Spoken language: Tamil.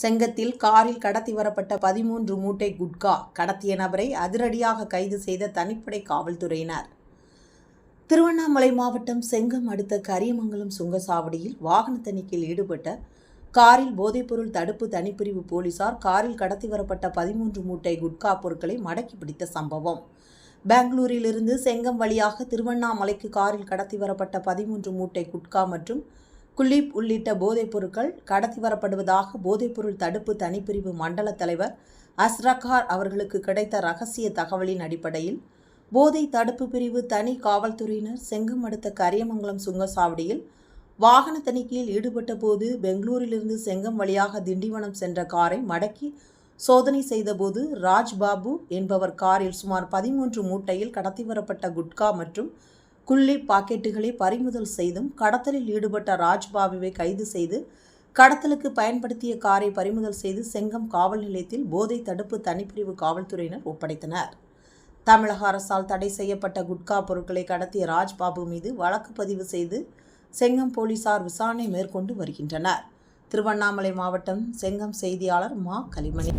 செங்கத்தில் காரில் கடத்தி வரப்பட்ட பதிமூன்று மூட்டை குட்கா கடத்திய நபரை அதிரடியாக கைது செய்த தனிப்படை காவல்துறையினர். திருவண்ணாமலை மாவட்டம் செங்கம் அடுத்த கரியமங்கலம் சுங்கசாவடியில் வாகன தணிக்கையில் ஈடுபட்ட காரில் போதைப்பொருள் தடுப்பு தனிப்பிரிவு போலீசார் காரில் கடத்தி வரப்பட்ட பதிமூன்று மூட்டை குட்கா பொருட்களை மடக்கி பிடித்த சம்பவம். பெங்களூரிலிருந்து செங்கம் வழியாக திருவண்ணாமலைக்கு காரில் கடத்தி வரப்பட்ட பதிமூன்று மூட்டை குட்கா மற்றும் குலீப் உள்ளிட்ட போதைப் பொருட்கள் கடத்தி வரப்படுவதாக போதைப்பொருள் தடுப்பு தனிப்பிரிவு மண்டல தலைவர் அஸ்ரகார் அவர்களுக்கு கிடைத்த ரகசிய தகவலின் அடிப்படையில் போதை தடுப்பு பிரிவு தனி காவல்துறையினர் செங்கம் அடுத்த கரியமங்கலம் சுங்கசாவடியில் வாகன தணிக்கையில் ஈடுபட்ட போது பெங்களூரிலிருந்து செங்கம் வழியாக திண்டிவனம் சென்ற காரை மடக்கி சோதனை செய்தபோது ராஜ்பாபு என்பவர் காரில் சுமார் பதிமூன்று மூட்டையில் கடத்தி வரப்பட்ட குட்கா மற்றும் குள்ளி பாக்கெட்டுகளை பறிமுதல் செய்தும் கடத்தலில் ஈடுபட்ட ராஜ்பாபுவை கைது செய்து கடத்தலுக்கு பயன்படுத்திய காரை பறிமுதல் செய்து செங்கம் காவல் நிலையத்தில் போதை தடுப்பு தனிப்பிரிவு காவல்துறையினர் ஒப்படைத்தனர். தமிழக அரசால் தடை செய்யப்பட்ட குட்கா பொருட்களை கடத்திய ராஜ்பாபு மீது வழக்கு பதிவு செய்து செங்கம் போலீசார் விசாரணை மேற்கொண்டு வருகின்றனர். திருவண்ணாமலை மாவட்டம் செங்கம் செய்தியாளர் மா கலிமணி.